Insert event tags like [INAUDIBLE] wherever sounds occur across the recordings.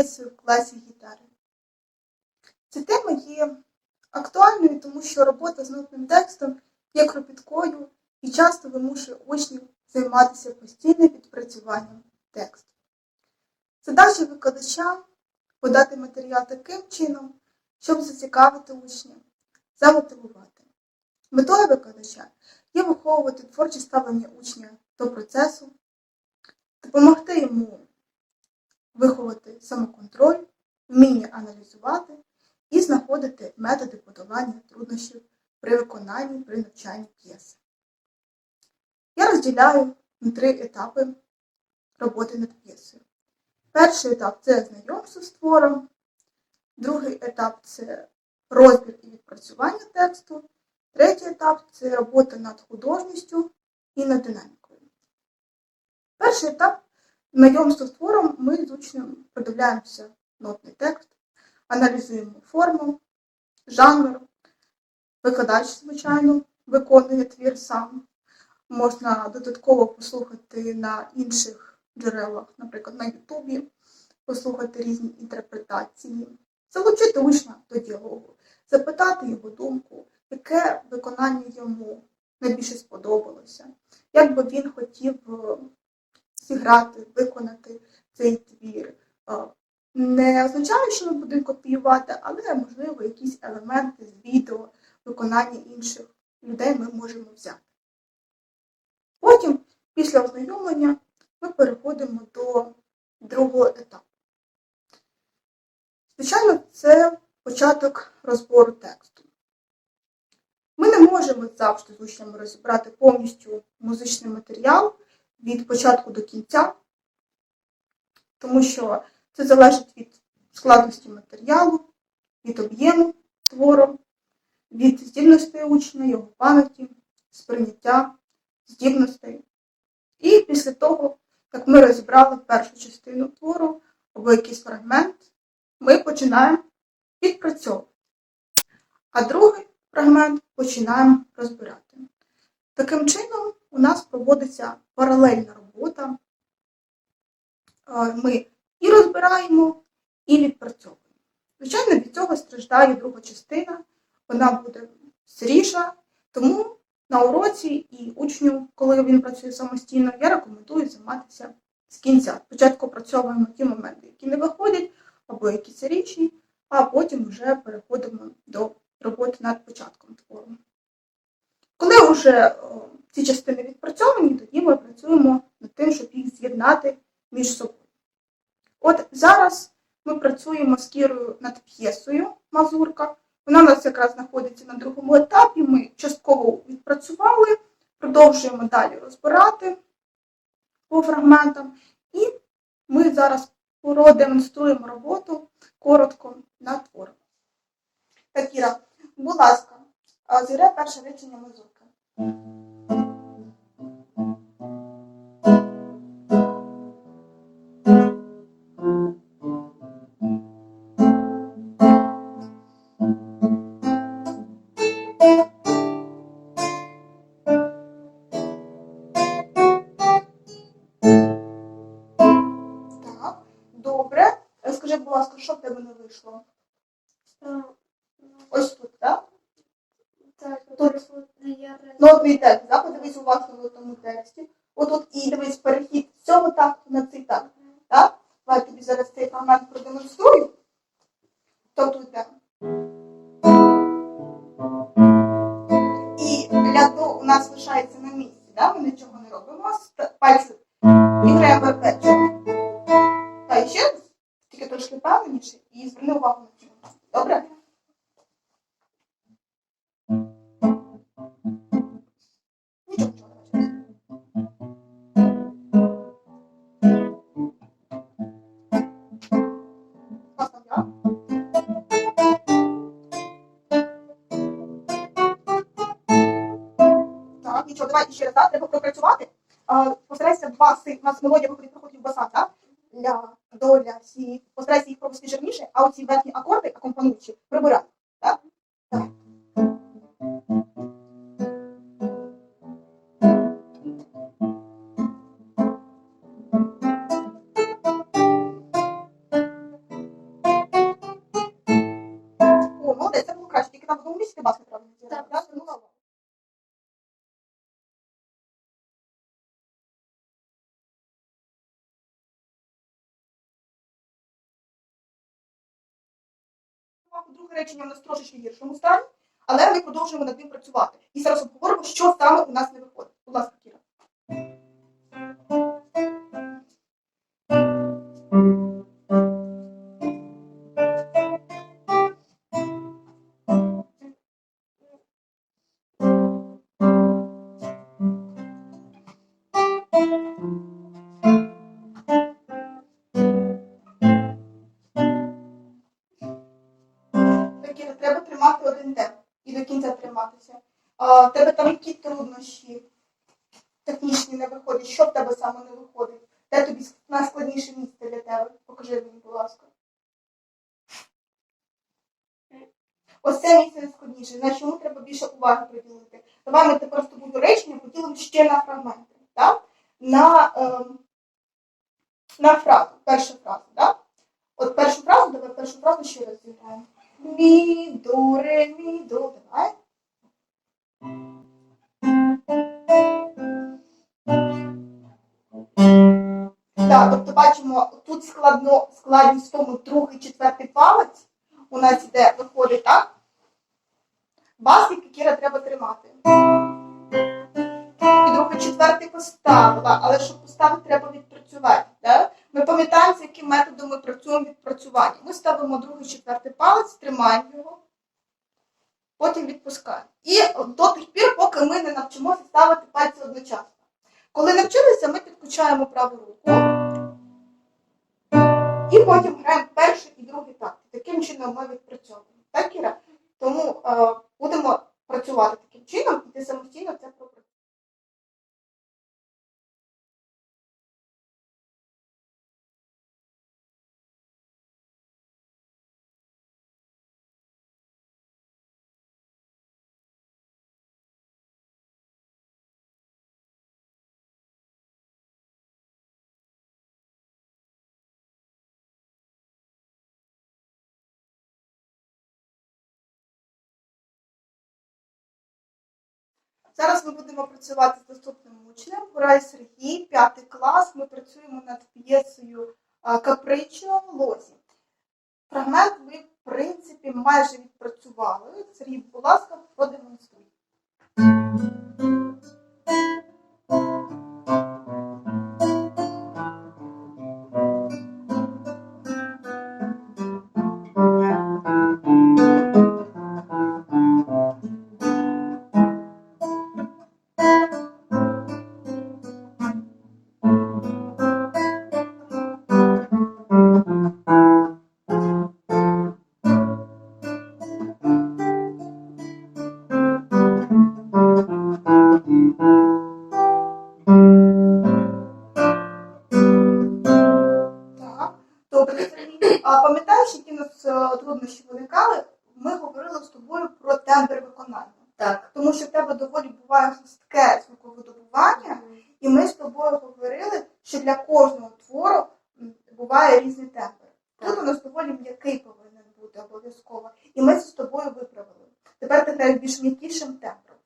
П'єсою в класі гітари. Ця тема є актуальною, тому що робота з нотним текстом є кропіткою і часто вимушує учнів займатися постійним відпрацюванням тексту. Задача викладача подати матеріал таким чином, щоб зацікавити учня, замотивувати. Метою викладача є виховувати творче ставлення учня до процесу, допомогти йому виховати самоконтроль, вміння аналізувати і знаходити методи подолання труднощів при виконанні при навчанні п'єси. Я розділяю на три етапи роботи над п'єсою. Перший етап це знайомство з твором, другий етап це розбір і відпрацювання тексту, третій етап це робота над художністю і над динамікою. Перший етап знайомства з твором ми з учнем продивляємося нотний текст, аналізуємо форму, жанр, викладач, звичайно, виконує твір сам. Можна додатково послухати на інших джерелах, наприклад, на Ютубі, послухати різні інтерпретації, залучити учня до діалогу, запитати його думку, яке виконання йому найбільше сподобалося, як би він хотів е, зіграти, виконати цей твір. Не означає, що ми будемо копіювати, але, можливо, якісь елементи з відео, виконання інших людей ми можемо взяти. Потім, після ознайомлення, ми переходимо до другого етапу. Звичайно, це початок розбору тексту. Ми не можемо завжди з учнями розібрати повністю музичний матеріал від початку до кінця, тому що це залежить від складності матеріалу, від об'єму твору, від здібностей учня, його пам'яті, сприйняття, здібностей. І після того, як ми розібрали першу частину твору або якийсь фрагмент, ми починаємо відпрацьовувати. А другий фрагмент починаємо розбирати. Таким чином, у нас проводиться паралельна робота. Е, Ми і розбираємо, і відпрацьовуємо. Звичайно, від цього страждає друга частина, вона буде сиріша, тому на уроці і учню, коли він працює самостійно, я рекомендую займатися з кінця. Спочатку опрацьовуємо ті моменти, які не виходять, або які сиріші, а потім вже переходимо до роботи над початком твору. Коли вже ці частини відпрацьовані, тоді ми працюємо над тим, щоб їх з'єднати між собою. От зараз ми працюємо з Кірою над п'єсою Мазурка. Вона у нас якраз знаходиться на другому етапі. Ми частково відпрацювали, продовжуємо далі розбирати по фрагментам. І ми зараз продемонструємо роботу коротко над твором. Так, Кіра, будь ласка, зіграй перше речення Мазурки. Добре. Скажи, будь ласка, що в тебе не вийшло? Ось тут, так? Так, Тут. тут я Нотний текст, да? подивись уважно в нотному тексті. Отут і дивись перехід з цього такту на цей. Так? Давай тобі зараз цей фрагмент продемонструю. Тобто йде. І ляду у нас лишається на місці, нічого, давай ще раз, так, треба пропрацювати. Постарайся два си, у нас мелодія виходить проходить в баса, да? Ля, до, ля, сі. Постарайся їх провести жирніше, а оці верхні акорди, акомпануючі, прибирай. Так? Друге речення у нас трошечки гіршому стані, але ми продовжуємо над ним працювати. І зараз обговоримо, що саме у нас не виходить. Будь ласка, Кіра. А, в тебе там які труднощі технічні не виходять? Що в тебе саме не виходить? Де тобі найскладніше місце для тебе? Покажи мені, будь ласка. Ось це місце найскладніше. Значить, йому треба більше уваги приділити. Давай ми тепер з тобою речення поділимо ще на фрагменти. Так? На, ем, на фразу. Перша фраза. Так? От першу фразу, давай першу фразу ще раз зіграємо. Мі, до, ре, мі, до. Давай. Так, тобто бачимо, тут складно, складність в тому другий, четвертий палець у нас іде, виходить, так? Басик, Кіра, треба тримати. І другий, четвертий поставила, але щоб поставити, треба відпрацювати. Так? Ми пам'ятаємо, з яким методом ми працюємо відпрацювання. Ми ставимо другий, четвертий палець, тримаємо його, потім відпускаємо. І до тих пір, поки ми не навчимося ставити пальці одночасно. Коли навчилися, ми підключаємо праву руку і потім граємо перший і другий такт. Таким чином ми відпрацьовуємо. Так, Іра? Тому е, будемо працювати таким чином, і ти самостійно це пропрацюєш. Зараз ми будемо працювати з доступним учнем. Гурай Сергій, п'ятий клас. Ми працюємо над п'єсою Капричо Лозі. Фрагмент ви, в принципі, майже відпрацювали. Сергій, будь ласка, продемонструй. Труднощі виникали? Ми говорили з тобою про тембр виконання. Так. Тому що в тебе доволі буває жорстке звуковидобування, і ми з тобою говорили, що для кожного твору буває різний тембр. Тут у нас доволі м'який повинен бути обов'язково. І ми це з тобою виправили. Тепер ти граєш більш м'якішим тембром.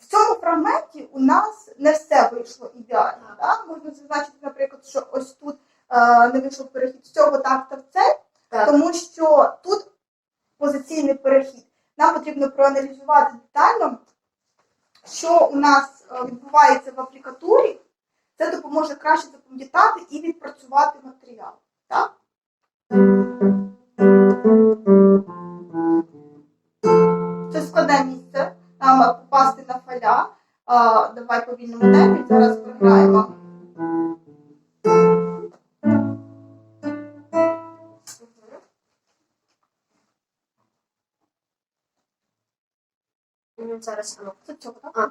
В цьому фрагменті у нас не все вийшло ідеально. Да? Можна зазначити, наприклад, що ось тут е, не вийшов перехід з цього такта в цей, Так. тому що тут позиційний перехід. Нам потрібно проаналізувати детально, що у нас е, відбувається в аплікатурі. Це допоможе краще запам'ятати і відпрацювати матеріал. Так? Це складне місце. Нам е, попасти на фаля. Давай по вільному темпі. Зараз програємо. Зараз а ну. Це цього, так? А.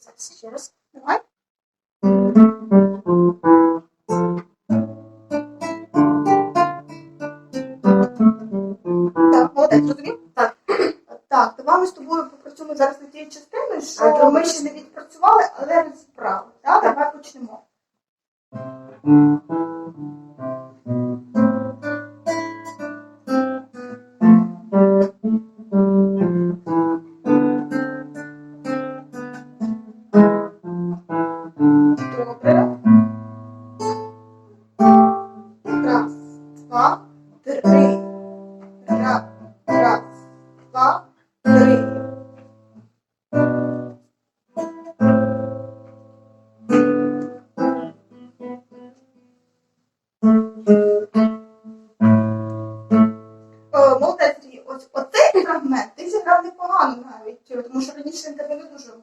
Зараз ще раз. Давай.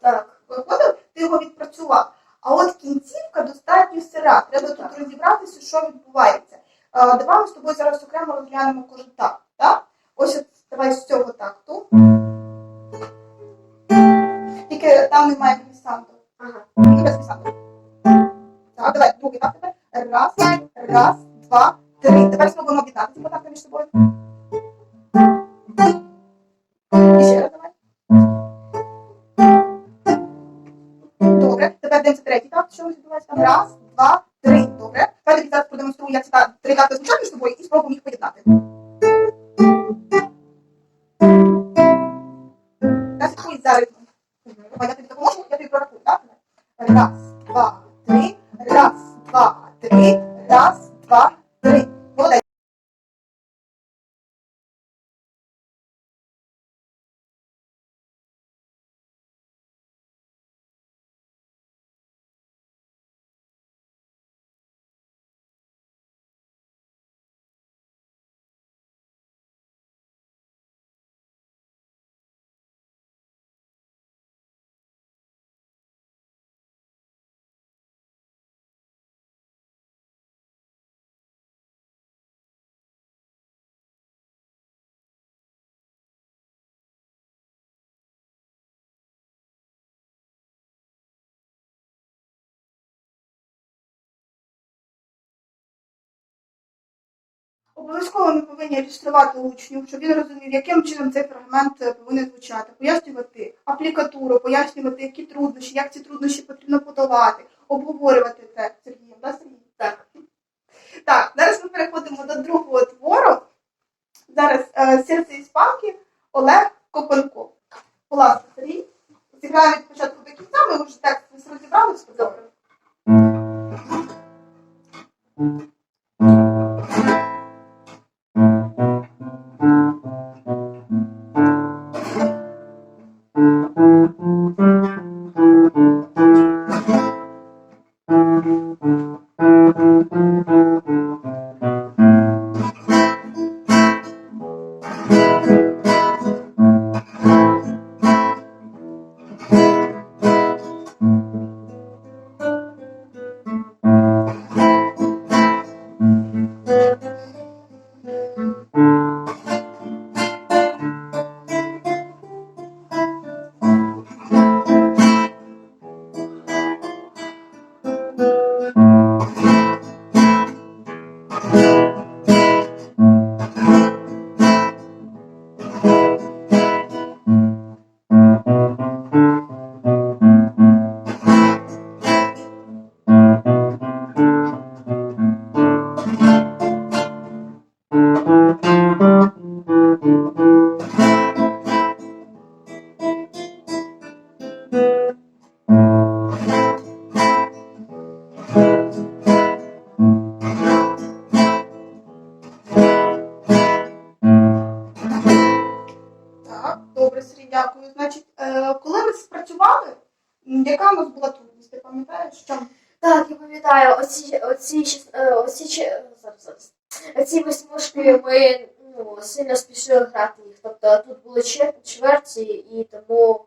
Так. виходив, ти його відпрацював. А от кінцівка достатньо сира. Треба тут розібратися, що відбувається. Е, Давай ми з тобою зараз окремо розглянемо кожен так. так? Ось от давай з цього такту. Тільки там немає глісанду. Ага. Без. Так, давай, другий так тепер. Раз, раз, два, три. Тепер спробуємо об'єднати ці контакти між собою. Раз, два, три. Добре. Давайте зараз продемонструю, як ці три карти Обов'язково ми повинні ілюструвати учню, щоб він розумів, яким чином цей фрагмент е, повинен звучати, пояснювати аплікатуру, пояснювати, які труднощі, як ці труднощі потрібно подолати, обговорювати це Сергієм. Да, Сергій? Так. Так, зараз ми переходимо до другого твору. Зараз е, серце іспанки Олег Копенко. Будь ласка, Сергій. Зіграємо від початку до кінця, ми вже текст розібрали. Добре. Оці, оці, е, оці, восьмушки ми ну, сильно спішили грати їх. Тобто тут були чвер- чверті, і тому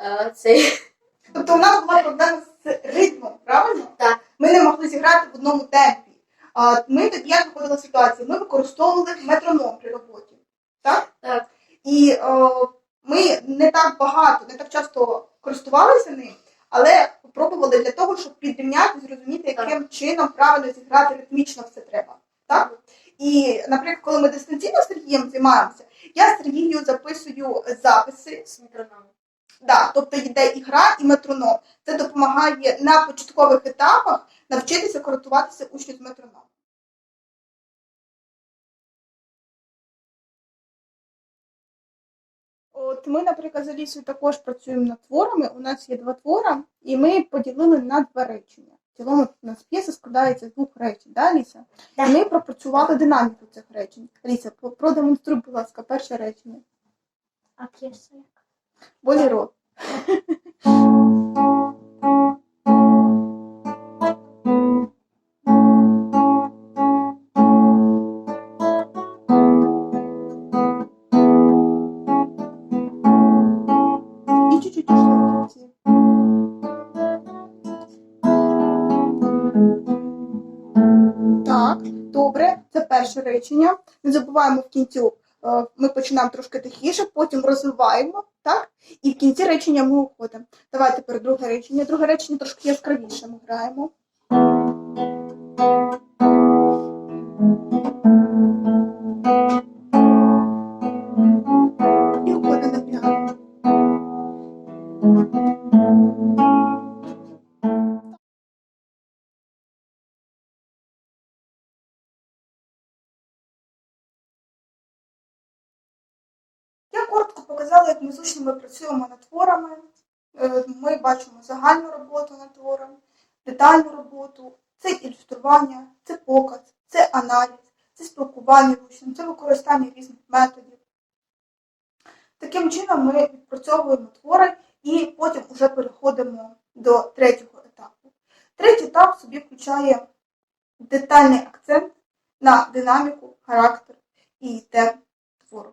е, цей. [LAUGHS] Тобто у нас була проблема з ритмом, правильно? Так. Ми не могли зіграти в одному темпі. А ми тоді як виходила ситуація? Ми використовували метроном при роботі. Так? Так. І о, ми не так багато, не так часто користувалися ним, але пробували для того, щоб підрівняти, зрозуміти, Так. яким чином правильно зіграти ритмічно все треба. Так? І, наприклад, коли ми дистанційно з Сергієм займаємося, я Сергію записую записи з метрономом. Да, тобто йде і гра, і метроном. Це допомагає на початкових етапах навчитися користуватися учню з метрономом. От ми, наприклад, з Алісою також працюємо над творами. У нас є два твора, і ми поділили на два речення. В цілому у нас п'єса складається з двох речень, да, Аліся? Так. І ми пропрацювали динаміку цих речень. Аліся, продемонструй, будь ласка, перше речення. А п'єса як? Боліро. Речення. Не забуваємо в кінці, е, ми починаємо трошки тихіше, потім розвиваємо, так? І в кінці речення ми уходимо. Давайте тепер друге речення. Друге речення трошки яскравіше ми граємо. Показала, ми працюємо над творами. Е, Ми бачимо загальну роботу над твором, детальну роботу, це ілюстрування, це показ, це аналіз, це спілкування з це використання різних методів. Таким чином ми відпрацьовуємо твори і потім вже переходимо до третього етапу. Третій етап собі включає детальний акцент на динаміку, характер і темп твору.